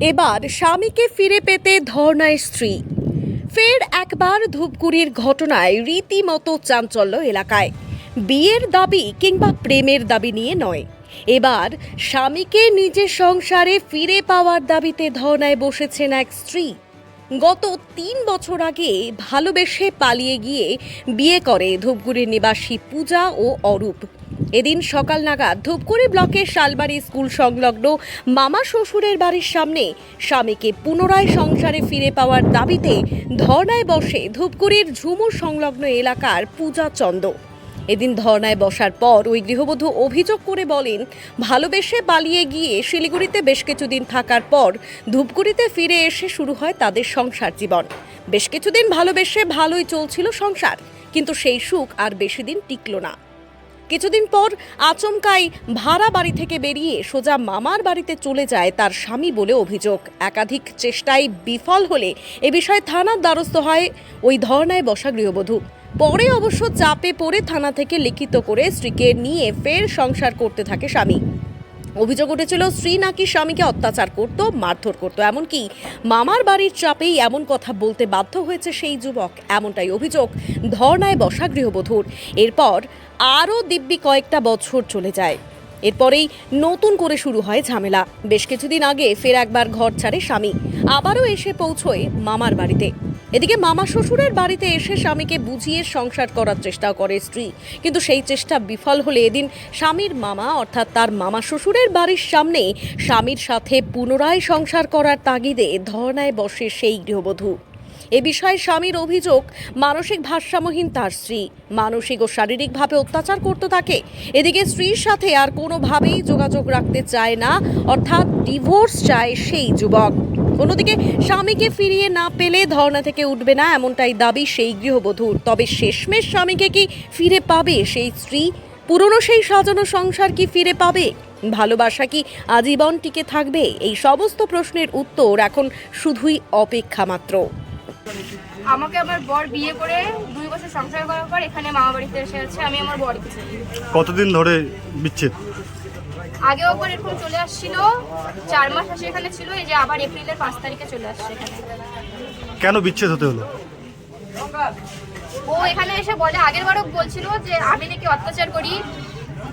এবার স্বামীকে ফিরে পেতে ধর্নায় স্ত্রী। ফের একবার ধূপগুড়ির ঘটনায় রীতিমতো চাঞ্চল্য এলাকায়। বিয়ের দাবি কিংবা প্রেমের দাবি নিয়ে নয়। এবার স্বামীকে নিজের সংসারে ফিরে পাওয়ার দাবিতে ধর্নায় বসেছেন এক স্ত্রী। গত তিন বছর আগে ভালোবেসে পালিয়ে গিয়ে বিয়ে করে ধূপগুড়ির নিবাসী পূজা ও অরূপ। এদিন সকাল নাগাদ ধূপগুড়ি ব্লকের শালবাড়ি স্কুল সংলগ্ন মামা শ্বশুরের বাড়ির সামনে স্বামীকে পুনরায় সংসারে ফিরে পাওয়ার দাবিতে ধর্নায় বসে ধূপগুড়ির ঝুমুর সংলগ্ন এলাকার পূজা চন্দ। এদিন ধর্নায় বসার পর ওই গৃহবধূ অভিযোগ করে বলেন, ভালোবেসে পালিয়ে গিয়ে শিলিগুড়িতে বেশ কিছুদিন থাকার পর ধূপগুড়িতে ফিরে এসে শুরু হয় তাদের সংসার জীবন। বেশ কিছুদিন ভালোবেসে ভালোই চলছিল সংসার, কিন্তু সেই সুখ আর বেশি দিন টিকল না। কিছুদিন পর আচমকাই ভাড়া বাড়ি থেকে বেরিয়ে সোজা মামার বাড়িতে চলে যায় তার স্বামী বলে অভিযোগ। একাধিক চেষ্টায় বিফল হলে এ বিষয়ে থানার দ্বারস্থ হয় ওই ধর্নায় বসা গৃহবধূ। পরে অবশ্য চাপে পড়ে থানা থেকে লিখিত করে স্ত্রীকে নিয়ে ফের সংসার করতে থাকে স্বামী। অভিযোগ উঠেছিল, স্ত্রী নাকি স্বামীকে অত্যাচার করত, মারধর করত। এমনকি মামার বাড়ির চাপেই এমন কথা বলতে বাধ্য হয়েছে সেই যুবক। এমনটাই অভিযোগ ধর্নায় বসা গৃহবধূর। এরপর আরও দিব্যি কয়েকটা বছর চলে যায়। এরপরেই নতুন করে শুরু হয় ঝামেলা। বেশ কিছুদিন আগে ফের একবার ঘর ছাড়ে স্বামী। আবারও এসে পৌঁছয় মামার বাড়িতে। এদিকে মামা শ্বশুরের বাড়িতে এসে স্বামীকে বুঝিয়ে সংসার করার চেষ্টা করে স্ত্রী। কিন্তু সেই চেষ্টা বিফল হলে এদিন স্বামীর মামা, অর্থাৎ তার মামা শ্বশুরের বাড়ির সামনে স্বামীর সাথে পুনরায় সংসার করার তাগিদে ধর্নায় বসে সেই গৃহবধূ। এ বিষয়ে স্বামীর অভিযোগ, মানসিক ভারসাম্যহীন তার স্ত্রী। মানসিক ও শারীরিকভাবে অত্যাচার করতে থাকে এদিকে স্ত্রীর সাথে আর কোনোভাবেই যোগাযোগ রাখতে চায় না, অর্থাৎ ডিভোর্স চায় সেই যুবক। অন্যদিকে স্বামীকে ফিরিয়ে না পেলে ধর্ণা থেকে উঠবে না এমনটাই দাবি সেই গৃহবধূর। তবে শেষমেশ স্বামীকে কি ফিরে পাবে সেই স্ত্রী? পুরনো সেই সাজানো সংসার কি ফিরে পাবে? ভালোবাসা কি আজীবন টিকে থাকবে? এই সমস্ত প্রশ্নের উত্তর এখন শুধুই অপেক্ষা মাত্র। আমাকে আমার বর বিয়ে করে দুই বছর সংসার করার পর এখানে মামা বাড়িতে এসে আছে আমি আমার বরকে কতদিন ধরে বিচ্ছেদ? আগেও একবার এরকম চলে আসছিল চার মাস আসে এখানে ছিল এই যে আবার এপ্রিলের পাঁচ তারিখে চলে আসছে এখানে। কেন বিচ্ছেদ হতে হলো? ও এখানে এসে বলে আগের বারও বলছিল যে আমি নাকি অত্যাচার করি।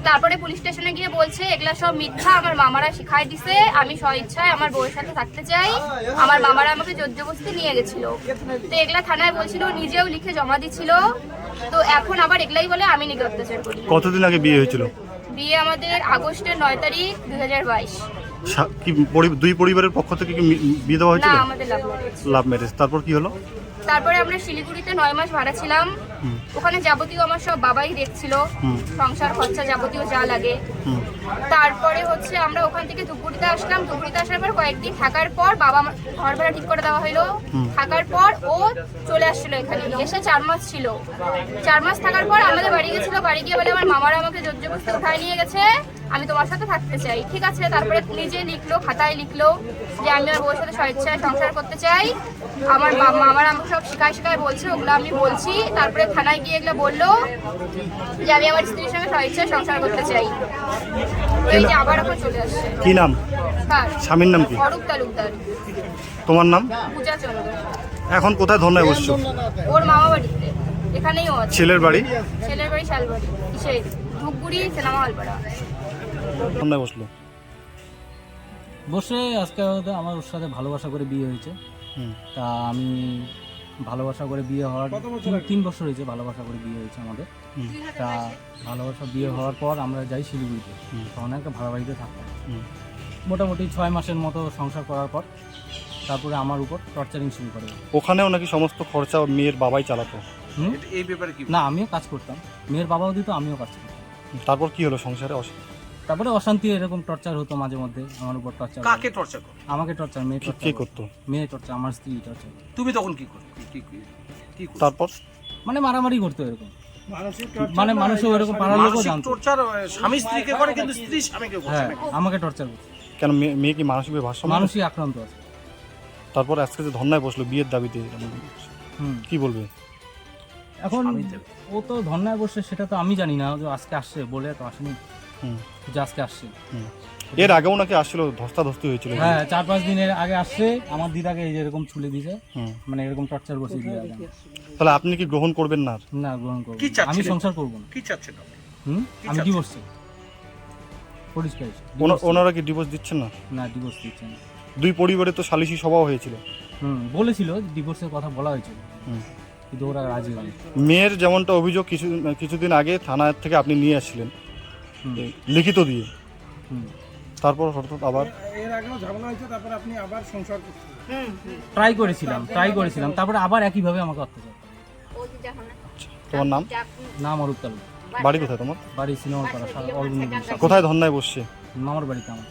তারপরে পুলিশ স্টেশনে গিয়ে বলছে এগুলা সব মিথ্যা আমার মামারা শিখাই দিছে। আমি স্ব ইচ্ছায় আমার বউয়ের সাথে থাকতে চাই। আমার মামারা আমাকে জোর জবস্তি নিয়ে গেছিল। তো এগুলা থানায় বলছিল নিজেও লিখে জমা দিছিল। তো এখন আবার এগুলাই বলে আমি নাকি অত্যাচার করি। কতদিন আগে বিয়ে হয়েছিল? বিয়ে আমাদের আগস্টের নয় তারিখ দুই হাজার বাইশ। কি দুই পরিবারের পক্ষ থেকে কি বিয়ে দেওয়া না হয়েছিল আমাদের লাভ ম্যারেজ লাভ ম্যারেজ তারপর কি হলো? তারপরে আমরা শিলিগুড়িতে নয় মাস ভাড়া ছিলাম। ওখানে যাবতীয় আমার সব বাবাই দেখছিল। সংসার খরচা যাবতীয় যা লাগে। তারপরে হচ্ছে আমরা ওখান থেকে ধুপুরিতে আসলাম। ধুপুরিতে আসার পর কয়েকদিন থাকার পর বাবা ঘর ভাড়া ঠিক করে দেওয়া হলো। থাকার পর ও চলে আসছিল এখানে। এসে চার মাস ছিল। চার মাস থাকার পর আমাদের বাড়ি গেছিল। বাড়ি গিয়ে বলে আমার মামারা আমাকে জোর জবস্তি উঠায় নিয়ে গেছে। আমি তোমার সাথে থাকতে চাই। ঠিক আছে? তারপরে নিজে লিখলো খাতায় লিখলো যে আমি আমার বউয়ের সাথে স্বেচ্ছায় সংসার করতে চাই। আমার মা- মামারা আমাকে সব শিখায় শিখায় বলছে ওগুলো আমি বলছি। তারপরে থানায় গিয়ে এগুলো বলল যে আমি আমার স্ত্রীর সঙ্গে স্বেচ্ছায় সংসার করতে চাই। এই যে আবার এখন চলে আসছে। কি নাম? কার স্বামীর নাম কি? অরূপ তালুকদার। তোমার নাম? পূজা চন্দ্র। এখন কোথায় ধর্নায় বসছো? ওর মামা বাড়িতে। এখানেই ও আছে। ছেলের বাড়ি? ছেলের বাড়ি শালবাড়ি। কিসে ধূপগুড়ি সিনেমা হলপাড়া বসল? বসে আজকে আমার ওর সাথে ভালোবাসা করে বিয়ে হয়েছে। তা আমি ভালোবাসা করে বিয়ে হওয়ার তিন- বছর হয়েছে ভালোবাসা করে বিয়ে হয়েছে আমাদের। তা ভালোবাসা বিয়ে হওয়ার পর আমরা যাই শিলিগুড়িতে। তখন একটা ভাড়া বাড়িতে থাকতাম মোটামুটি ছয় মাসের মতো সংসার করার পর তারপরে আমার উপর টর্চারিং শুরু করে। ওখানেও নাকি সমস্ত খরচা মেয়ের বাবাই চালাতো? এই ব্যাপারে কি? না আমিও কাজ করতাম। মেয়ের বাবাও দিত আমিও কাজ করতাম। তারপর কি হলো সংসারে অস- তারপরে অশান্তি এরকম টর্চার হতো মাঝে মধ্যে আমার উপর টর্চার কাকে টর্চার করো আমাকে টর্চার মেয়ে টর্চার কে করতো? মেয়ে টর্চার আমার স্ত্রী টর্চার তুমি তখন কি করো কি- কি তারপর? মানে মারামারি করতো এরকম। মানে মানুষও এরকম পাড়ার লোকও জানতো। টর্চার স্বামী স্ত্রীকে করে কিন্তু স্ত্রী স্বামীকে করছে। হ্যাঁ আমাকে টর্চার করতো। কেন মেয়ে- কি মানসিক ভারসাম্য মানসিক আক্রান্ত আছে। তারপর আজকে যে ধর্নায় বসল বিয়ের দাবিতে হুম। কি বলবে? এখন ও তো ধর্নায় বসে সেটা তো আমি জানি না যে আজকে আসছে বলে তো আসেনি। যে আজকে আসছে। হুম। এর আগেও নাকি আসছিল ধস্তাধস্তি হয়েছিল হ্যাঁ চার পাঁচ দিনের আগে আসছে আমার দিদাকে এই যে এরকম ছুলে হুম। মানে এরকম টর্চার বসিয়ে দিয়ে আগে। তাহলে আপনি কি গ্রহণ করবেন না না গ্রহণ করব কি? আমি সংসার করব না। কি চাচ্ছেন হুম? আমি চাই। পরিষ্কার ওনারা কি ডিভোর্স দিচ্ছেন না? না ডিভোর্স দিচ্ছে না। দুই পরিবারে তো সালিশি সভা হয়েছিল। হুম বলেছিল ডিভোর্সের কথা বলা হয়েছিল। হুম। কিন্তু ওরা রাজি হয়নি। মেয়ের যেমনটা অভিযোগ কিছু কিছুদিন আগে থানা থেকে আপনি নিয়ে আসছিলেন। লিখিত দিয়ে। হুম তারপর হঠাৎ আবার এর আগেও ঝামেলা হয়েছে তারপর আপনি আবার সংসার করছেন। ট্রাই করেছিলাম ট্রাই করেছিলাম তারপরে আবার একইভাবে আমাকে অত্যাচার তোমার নাম? নাম অরূপ তালুক বাড়ি কোথায় তোমার? বাড়ি সিনেমা পাড়া অরবিন্দ কোথায় ধর্নায় বসছে? মামার বাড়িতে আমার।